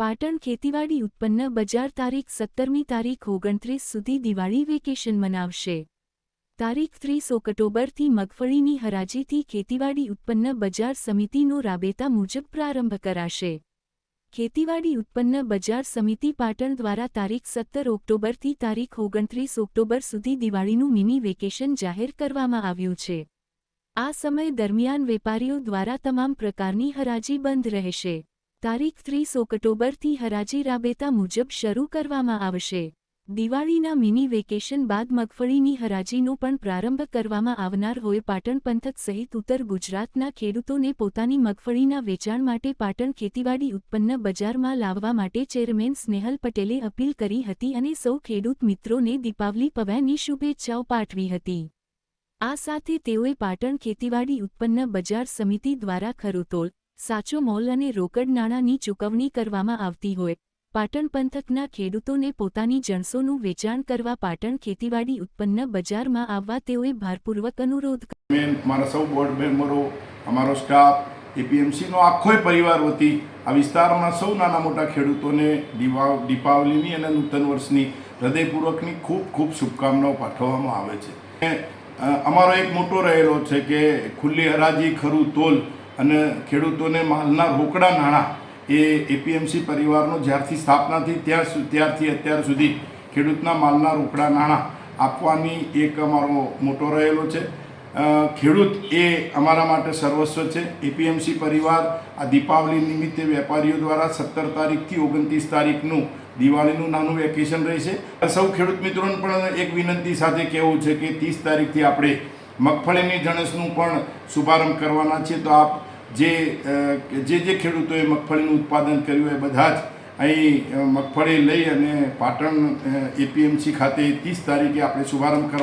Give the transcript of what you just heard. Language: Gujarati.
પાટણ ખેતીવાડી ઉત્પન્ન બજાર તારીખ સત્તરમી તારીખ ઓગણત્રીસ સુધી દિવાળી વેકેશન મનાવશે. તારીખ ત્રીસ ઓક્ટોબરથી મગફળીની હરાજીથી ખેતીવાડી ઉત્પન્ન બજાર સમિતિનો રાબેતા મુજબ પ્રારંભ કરાશે. ખેતીવાડી ઉત્પન્ન બજાર સમિતિ પાટણ દ્વારા તારીખ સત્તર ઓક્ટોબરથી તારીખ ઓગણત્રીસ ઓક્ટોબર સુધી દિવાળીનું મિની વેકેશન જાહેર કરવામાં આવ્યું છે. આ સમય દરમિયાન વેપારીઓ દ્વારા તમામ પ્રકારની હરાજી બંધ રહેશે. તારીખ ત્રીસ ઓક્ટોબરથી હરાજી રાબેતા મુજબ શરૂ કરવામાં આવશે. દિવાળીના મિની વેકેશન બાદ મગફળીની હરાજીનો પણ પ્રારંભ કરવામાં આવનાર હોય પાટણ પંથક સહિત ઉત્તર ગુજરાતના ખેડૂતોને પોતાની મગફળીના વેચાણ માટે પાટણ ખેતીવાડી ઉત્પન્ન બજારમાં લાવવા માટે ચેરમેન સ્નેહલ પટેલે અપીલ કરી હતી અને સૌ ખેડૂત મિત્રોને દીપાવલી પવ્યાની શુભેચ્છાઓ પાઠવી હતી. આ સાથે તેઓએ પાટણ ખેતીવાડી ઉત્પન્ન બજાર સમિતિ દ્વારા ખરુતોલ સાચો મોલ અને રોકડ નાણાંની ચૂકવણી કરવામાં આવતી હોય. પાટણ પંથકના ખેડૂતોને પોતાની જણસોનું વેચાણ કરવા પાટણ ખેતીવાડી ઉત્પન્ન બજારમાં આવવા તેઓએ ભારપૂર્વક અનુરોધ મેન મારા સૌ બોર્ડ મેમ્બરો અમારો સ્ટાફ એપીએમસીનો આખો પરિવાર વતી આ વિસ્તારમાં સૌ નાના મોટા ખેડૂતોને દીપાવલીની અને નૂતન વર્ષની હૃદયપૂર્વકની ખૂબ ખૂબ શુભકામનાઓ પાઠવવામાં આવે છે. અમારો એક મોટો રહેલો છે કે ખુલ્લી હરાજી, ખરું તોલ અને ખેડૂતોને માલના રોકડા નાણાં એ એપીએમસી પરિવારનો જ્યારથી સ્થાપના થઈ ત્યાં ત્યારથી અત્યાર સુધી ખેડૂતના માલના રોકડા નાણાં આપવાની એક અમારો મોટો રહેલો છે. ખેડૂત એ અમારા માટે સર્વસ્વ છે. એપીએમસી પરિવાર આ દીપાવલી નિમિત્તે વેપારીઓ દ્વારા સત્તર તારીખથી ઓગણત્રીસ તારીખનું દિવાળીનું નાનું વેકેશન રહેશે. સૌ ખેડૂત મિત્રોને પણ એક વિનંતી સાથે કહેવું છે કે ત્રીસ તારીખથી આપણે મગફળીની જણસનું પણ શુભારંભ કરવાના છે. તો આપ જે જે જે ખેડૂતોએ મગફળીનું ઉત્પાદન કર્યું એ બધા જ અહીં મગફળી લઈ અને પાટણ એપીએમસી ખાતે ત્રીસ તારીખે આપણે શુભારંભ કરવા